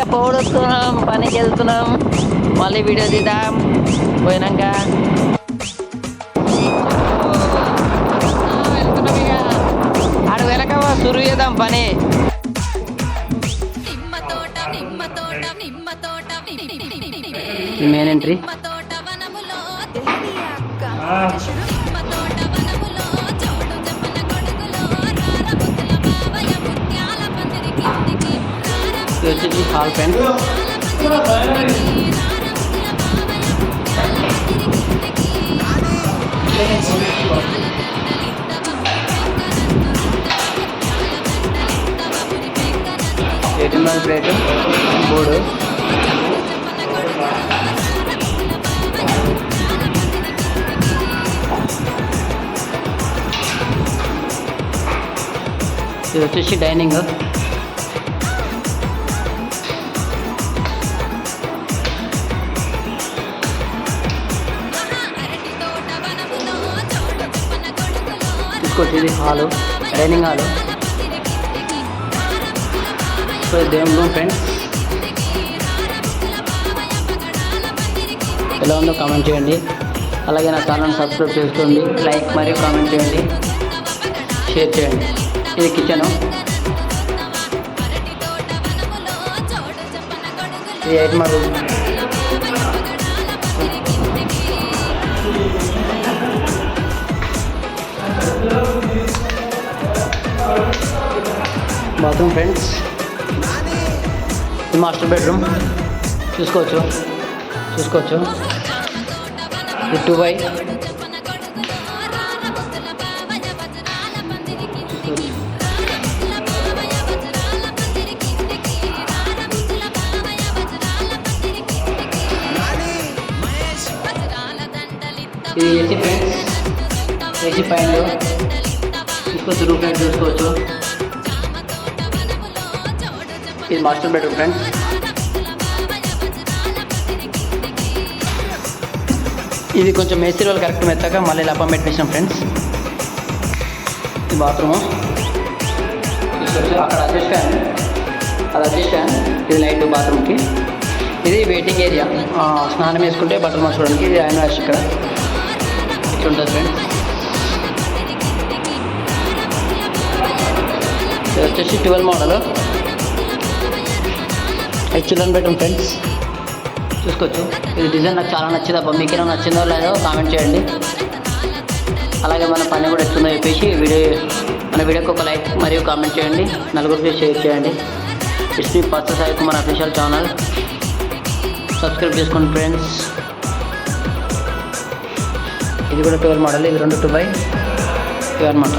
ఇక పోవడుతున్నాం పనికి వెళ్తున్నాం. మళ్ళీ వీడియో తీద్దాం. పోయినాక. వెళ్తున్నాం ఇక. ఆడు వెనక సురు చేద్దాం పని. నిమ్మ తోట నిమ్మ తోట నిమ్మ తోట మెయిన్ ఎంట్రీ. ముత్యాల పందిరి కిందికి ఎయిటీన్ ప్లేట్ మూడు. ఇది వచ్చేసి డైనింగ్. తీసుకోవచ్చు ఇది హాలు డైనింగ్ హాలు. సో దేవుని రూమ్ ఫ్రెండ్స్ ఎలా ఉందో కామెంట్ చేయండి. అలాగే నా ఛానల్ సబ్స్క్రైబ్ చేసుకోండి. లైక్ మరియు కామెంట్ చేయండి. షేర్ చేయండి. ఇది కిచెను ఇది ఎయిట్ మా రూమ్. Bathroom friends. ఇది మాస్టర్ బెడ్రూమ్. చూసుకోవచ్చు. చూసుకోవచ్చు. ఇది టూ బై. ఇది ఏసీ ఫ్రెండ్స్. ఏసీ పైన చూసుకోవచ్చు రూమ్ చూసుకోవచ్చు. ఇది మాస్టర్ బెడ్రూమ్ ఫ్రెండ్స్ ఇది కొంచెం మేస్త్రి వాళ్ళు కరెక్ట్ మెత్తాక మళ్ళీ లపం పెట్టేసాం ఫ్రెండ్స్ ఇది బాత్రూము. అక్కడ అడ్జస్ట్ ఫ్యాన్ అది అడ్జస్ట్ ఫ్యాన్ ఇది లైట్ బాత్రూమ్కి ఇది వెయిటింగ్ ఏరియా స్నానం వేసుకుంటే బట్టలు మార్చుకోవడానికి ఇది ఆయన వాష్ ఇక్కడ. ఇట్లా ఉంటుంది ఫ్రెండ్స్ ఇది వచ్చేసి ట్వెల్వ్ మోడల్ ఇది చిల్డ్రన్ బెడ్రూమ్ ఫ్రెండ్స్ చూసుకోవచ్చు. ఇది డిజైన్ నాకు చాలా నచ్చింది. అబ్బా మీకు ఏమైనా నచ్చిందో లేదో కామెంట్ చేయండి. అలాగే మన పని కూడా ఎట్లుందో చెప్పేసి వీడియో మన వీడియోకి ఒక లైక్ మరియు కామెంట్ చేయండి. నలుగురికి షేర్ చేయండి. It's Patra Sai Kumar official channel subscribe చేసుకోండి ఫ్రెండ్స్ ఇది కూడా ట్వెల్వ్ మోడల్ ఇది రెండు టూ బై ఇవన్నమాట